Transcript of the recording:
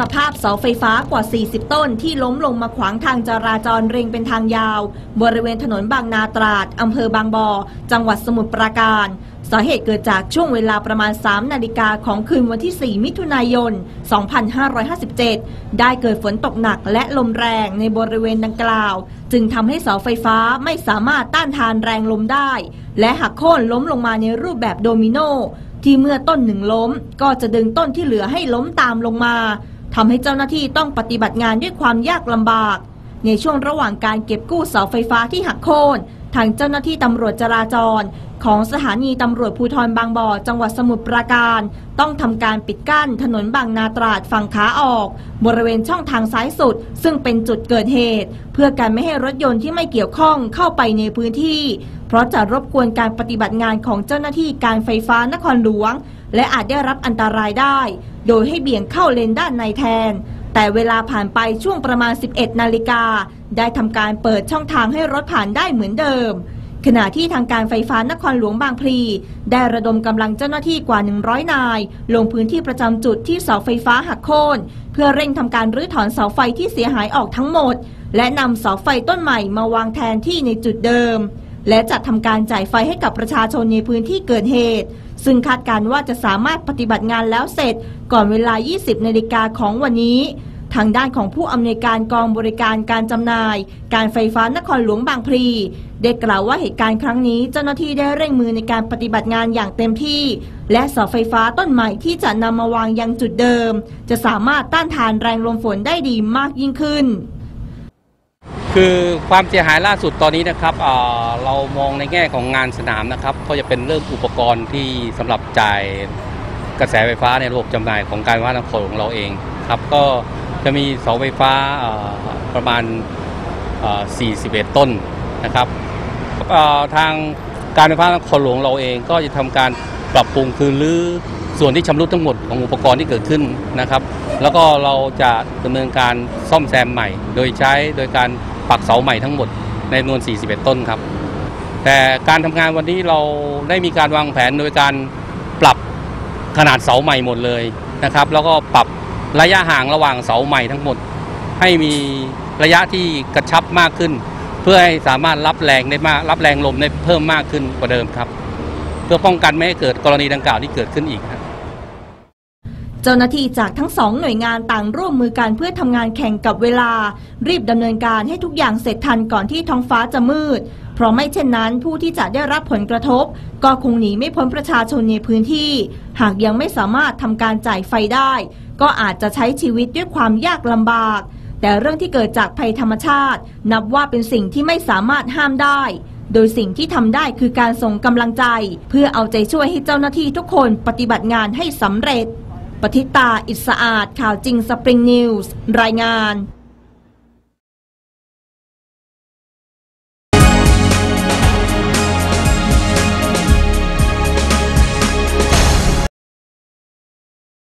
สภาพเสาไฟฟ้ากว่า 40 ต้นที่ล้มลงมาขวางทางจราจรเรียงเป็นทางยาว บริเวณถนนบางนาตราดอำเภอบางบอ จังหวัดสมุทรปราการ สาเหตุเกิดจากช่วงเวลาประมาณ 3 นาฬิกาของคืนวันที่ 4 มิถุนายน 2557 ได้เกิดฝนตกหนักและลมแรงในบริเวณดังกล่าว จึงทำให้เสาไฟฟ้าไม่สามารถต้านทานแรงลมได้ และหักโค่นล้มลงมาในรูปแบบโดมิโนที่เมื่อต้นหนึ่งล้ม ก็จะดึงต้นที่เหลือให้ล้มตามลงมาทำให้เจ้าหน้าที่ต้องปฏิบัติงานด้วยความยากลำบาก ในช่วงระหว่างการเก็บกู้เสาไฟฟ้าที่หักโค่น ทางเจ้าหน้าที่ตำรวจจราจร ของสถานีตำรวจภูธรบางบ่อ จังหวัดสมุทรปราการ ต้องทำการปิดกั้นถนนบางนาตราดฝั่งขาออก บริเวณช่องทางซ้ายสุด ซึ่งเป็นจุดเกิดเหตุ เพื่อการไม่ให้รถยนต์ที่ไม่เกี่ยวข้องเข้าไปในพื้นที่ เพราะจะรบกวนการปฏิบัติงานของเจ้าหน้าที่การไฟฟ้านครหลวง และอาจได้รับอันตรายได้ โดยให้เบี่ยงเข้าเลนด้านในแทน แต่เวลาผ่านไปช่วงประมาณ 11 นาฬิกา ได้ทำการเปิดช่องทางให้รถผ่านได้เหมือนเดิม ขณะที่ทางการไฟฟ้านครหลวงบางพลี ได้ระดมกำลังเจ้าหน้าที่กว่า 100 นาย ลงพื้นที่ประจำจุดที่เสาไฟฟ้าหักโค่นเพื่อเร่งทำการรื้อถอนเสาไฟที่เสียหายออกทั้งหมด และนำเสาไฟต้นใหม่มาวางแทนที่ในจุดเดิม และจัดทำการจ่ายไฟให้กับประชาชนในพื้นที่เกิดเหตุ ซึ่งคาดการณ์ว่าจะสามารถปฏิบัติงานแล้วเสร็จก่อนเวลา 20 นาฬิกาของวันนี้ ทางด้านของผู้อำนวยการกองบริการการจำหน่าย การไฟฟ้านครหลวงบางพลีได้กล่าวว่าเหตุการณ์ครั้งนี้เจ้าหน้าที่ได้เร่งมือในการปฏิบัติงานอย่างเต็มที่ และเสาไฟฟ้าต้นใหม่ที่จะนำมาวางยังจุดเดิม จะสามารถต้านทานแรงลมฝนได้ดีมากยิ่งขึ้น คือความเสียหายล่าสุดตอนนี้นะครับเเรามองในแง่ของงานสนามนะครับ ก็จะเป็นเรื่องอุปกรณ์ที่สำหรับจ่ายกระแสไฟฟ้าในระบบจำหน่ายของการไฟฟ้านครของเราเองครับ ก็จะมีเสาไฟฟ้าประมาณ 41 ต้นนะครับทางการไฟฟ้านครหลวงเราเองก็จะทำการปรับปรุงคืนรื้อส่วนที่ชำรุดทั้งหมดของอุปกรณ์ที่เกิดขึ้นนะครับ แล้วก็เราจะดำเนินการซ่อมแซมใหม่ โดยใช้โดยการ ปักเสาใหม่ทั้งหมดในจำนวน 41 ต้นครับ แต่การทำงานวันนี้เราได้มีการวางแผนโดยการปรับขนาดเสาใหม่หมดเลยนะครับ แล้วก็ปรับระยะห่างระหว่างเสาใหม่ทั้งหมด ให้มีระยะที่กระชับมากขึ้น เพื่อให้สามารถรับแรงได้มากรับแรงลมได้เพิ่มมากขึ้นกว่าเดิมครับ เพื่อป้องกันไม่ให้เกิดกรณีดังกล่าวที่เกิดขึ้นอีกครับ เจ้าหน้าที่จากทั้งสองหน่วยงานต่างร่วมมือกันเพื่อทำงานแข่งกับเวลา รีบดำเนินการให้ทุกอย่างเสร็จทันก่อนที่ท้องฟ้าจะมืด เพราะไม่เช่นนั้นผู้ที่จะได้รับผลกระทบ ก็คงหนีไม่พ้นประชาชนในพื้นที่ หากยังไม่สามารถทำการจ่ายไฟได้ ก็อาจจะใช้ชีวิตด้วยความยากลำบาก แต่เรื่องที่เกิดจากภัยธรรมชาติ นับว่าเป็นสิ่งที่ไม่สามารถห้ามได้โดยสิ่งที่ทำได้คือการส่งกำลังใจ เพื่อเอาใจช่วยให้เจ้าหน้าที่ทุกคนปฏิบัติงานให้สำเร็จ ปฏิตา อิสสะอาดข่าวจริงสปริงนิวส์ รายงาน